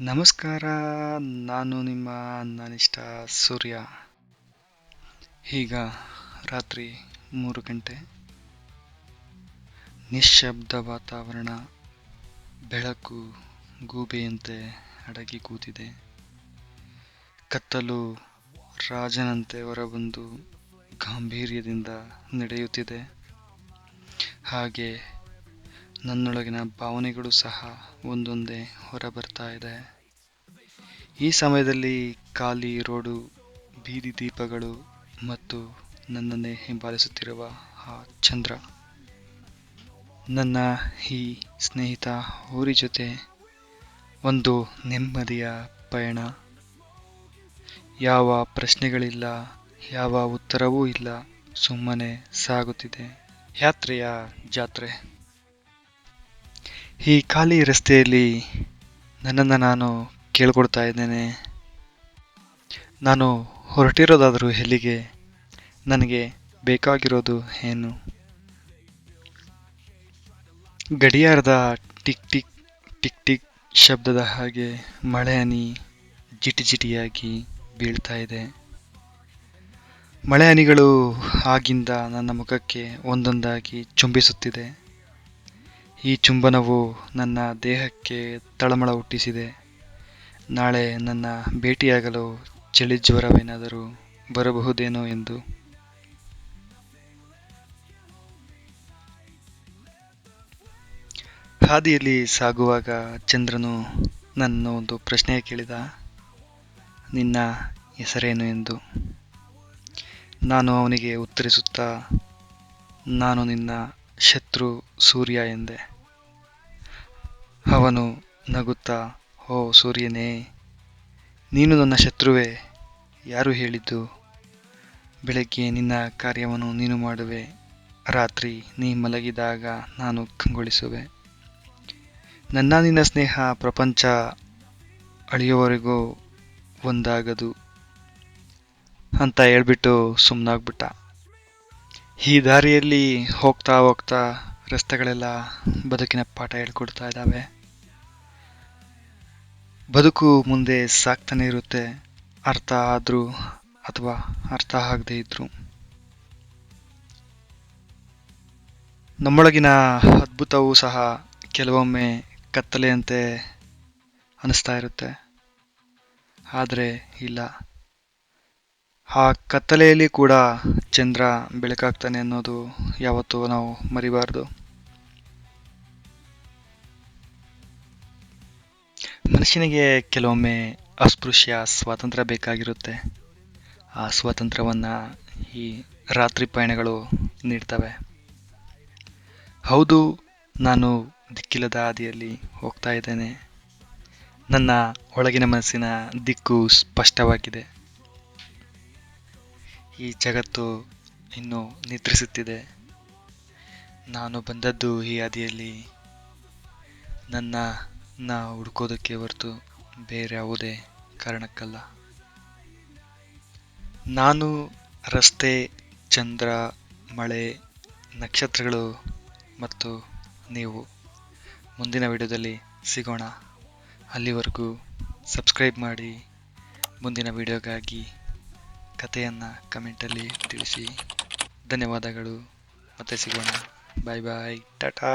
ನಮಸ್ಕಾರ, ನಾನು ನಿಮ್ಮ ನಾನಿಷ್ಟ ಸೂರ್ಯ. ಈಗ ರಾತ್ರಿ ಮೂರು ಗಂಟೆ. ನಿಶ್ಶಬ್ದ ವಾತಾವರಣ, ಬೆಳಕು ಗೂಬೆಯಂತೆ ಅಡಗಿ ಕೂತಿದೆ. ಕತ್ತಲು ರಾಜನಂತೆ ಹೊರಬಂದು ಗಾಂಭೀರ್ಯದಿಂದ ನಡೆಯುತ್ತಿದೆ. ಹಾಗೆ ನನ್ನೊಳಗಿನ ಭಾವನೆಗಳು ಸಹ ಒಂದೊಂದೇ ಹೊರಬರ್ತಾ ಇದೆ. ಈ ಸಮಯದಲ್ಲಿ ಖಾಲಿ ರೋಡು, ಬೀದಿ ದೀಪಗಳು ಮತ್ತು ನನ್ನನ್ನೇ ಹಿಂಬಾಲಿಸುತ್ತಿರುವ ಆ ಚಂದ್ರ. ನನ್ನ ಈ ಸ್ನೇಹಿತ ಊರಿ ಜೊತೆ ಒಂದು ನೆಮ್ಮದಿಯ ಪಯಣ. ಯಾವ ಪ್ರಶ್ನೆಗಳಿಲ್ಲ, ಯಾವ ಉತ್ತರವೂ ಇಲ್ಲ, ಸುಮ್ಮನೆ ಸಾಗುತ್ತಿದೆ. ಯಾತ್ರೆಯ ಜಾತ್ರೆ. ಈ ಖಾಲಿ ರಸ್ತೆಯಲ್ಲಿ ನನ್ನನ್ನು ನಾನು ಕೇಳ್ಕೊಡ್ತಾ ಇದ್ದೇನೆ. ನಾನು ಹೊರಟಿರೋದಾದರೂ ಎಲ್ಲಿಗೆ ನನಗೆ ಬೇಕಾಗಿರೋದು ಏನು? ಗಡಿಯಾರದ ಟಿಕ್ ಟಿಕ್ ಟಿಕ್ ಟಿಕ್ ಶಬ್ದದ ಹಾಗೆ ಮಳೆ ಹನಿ ಜಿಟಿ ಜಿಟಿಯಾಗಿ ಬೀಳ್ತಾ ಇದೆ. ಮಳೆ ಹನಿಗಳು ಆಗಿಂದ ನನ್ನ ಮುಖಕ್ಕೆ ಒಂದೊಂದಾಗಿ ಚುಂಬಿಸುತ್ತಿದೆ. ಈ ಚುಂಬನವು ನನ್ನ ದೇಹಕ್ಕೆ ತಳಮಳ ಹುಟ್ಟಿಸಿದೆ. ನಾಳೆ ನನ್ನ ಭೇಟಿಯಾಗಲು ಚಳಿ ಜ್ವರವೇನಾದರೂ ಬರಬಹುದೇನೋ ಎಂದು. ಹಾದಿಯಲ್ಲಿ ಸಾಗುವಾಗ ಚಂದ್ರನು ನನ್ನ ಒಂದು ಪ್ರಶ್ನೆ ಕೇಳಿದ, ನಿನ್ನ ಹೆಸರೇನು ಎಂದು. ನಾನು ಅವನಿಗೆ ಉತ್ತರಿಸುತ್ತಾ, ನಾನು ನಿನ್ನ ಶತ್ರು ಸೂರ್ಯ ಎಂದೆ. ಅವನು ನಗುತ್ತಾ, ಓ ಸೂರ್ಯನೇ, ನೀನು ನನ್ನ ಶತ್ರುವೇ? ಯಾರು ಹೇಳಿದ್ದು, ಬೆಳಗ್ಗೆ ನಿನ್ನ ಕಾರ್ಯವನ್ನು ನೀನು ಮಾಡುವೆ, ರಾತ್ರಿ ನೀ ಮಲಗಿದಾಗ ನಾನು ಕಂಗೊಳಿಸುವೆ. ನನ್ನ ನಿನ್ನ ಸ್ನೇಹ ಪ್ರಪಂಚ ಅಳಿಯುವವರೆಗೂ ಒಂದಾಗದು. ಅಂತ ಹೇಳ್ಬಿಟ್ಟು ಸುಮ್ಮನಾಗ್ಬಿಟ್ಟ ಈ ದಾರಿಯಲ್ಲಿ ಹೋಗ್ತಾ ಹೋಗ್ತಾ ರಸ್ತೆಗಳೆಲ್ಲ ಬದುಕಿನ ಪಾಠ ಹೇಳ್ಕೊಡ್ತಾ ಇದ್ದಾವೆ. ಬದುಕು ಮುಂದೆ ಸಾಕ್ತಾನೆ ಇರುತ್ತೆ. ಅರ್ಥ ಆದರೂ ಅಥವಾ ಅರ್ಥ ಆಗದೇ ಇದ್ರು. ನಮ್ಮೊಳಗಿನ ಅದ್ಭುತವೂ ಸಹ ಕೆಲವೊಮ್ಮೆ ಕತ್ತಲೆಯಂತೆ ಅನಿಸ್ತಾ ಇರುತ್ತೆ. ಆದರೆ ಇಲ್ಲ. ಆ ಕತ್ತಲೆಯಲ್ಲಿ ಕೂಡ ಚಂದ್ರ ಬೆಳಕಾಗ್ತಾನೆ ಅನ್ನೋದು ಯಾವತ್ತೂ ನಾವು ಮರಿಬಾರ್ದು. ಮನುಷ್ಯನಿಗೆ ಕೆಲವೊಮ್ಮೆ ಅಸ್ಪೃಶ್ಯ ಸ್ವಾತಂತ್ರ್ಯ ಬೇಕಾಗಿರುತ್ತೆ. ಆ ಸ್ವಾತಂತ್ರ್ಯವನ್ನು ಈ ರಾತ್ರಿ ಪಯಣಗಳು ನೀಡ್ತವೆ. ಹೌದು, ನಾನು ದಿಕ್ಕಿಲ್ಲದ ಹಾದಿಯಲ್ಲಿ ಹೋಗ್ತಾ ಇದ್ದೇನೆ. ನನ್ನ ಒಳಗಿನ ಮನಸ್ಸಿನ ದಿಕ್ಕು ಸ್ಪಷ್ಟವಾಗಿದೆ. ಈ ಜಗತ್ತು ಇನ್ನು ನಿದ್ರಿಸುತ್ತಿದೆ. ನಾನು ಬಂದದ್ದು ಈ ಹಾದಿಯಲ್ಲಿ. ನನ್ನ, ನಾ ಹುಡ್ಕೋದಕ್ಕೆ ಹೊರತು ಬೇರೆ ಯಾವುದೇ ಕಾರಣಕ್ಕಲ್ಲ. ನಾನು ರಸ್ತೆ, ಚಂದ್ರ, ಮಳೆ, ನಕ್ಷತ್ರಗಳು ಮತ್ತು ನೀವು. ಮುಂದಿನ ವಿಡಿಯೋದಲ್ಲಿ ಸಿಗೋಣ. ಅಲ್ಲಿವರೆಗೂ ಸಬ್ಸ್ಕ್ರೈಬ್ ಮಾಡಿ. ಮುಂದಿನ ವಿಡಿಯೋಗಾಗಿ ಕಥೆಯನ್ನು ಕಮೆಂಟಲ್ಲಿ ತಿಳಿಸಿ. ಧನ್ಯವಾದಗಳು. ಮತ್ತೆ ಸಿಗೋಣ. ಬಾಯ್ ಬಾಯ್ ಟಾಟಾ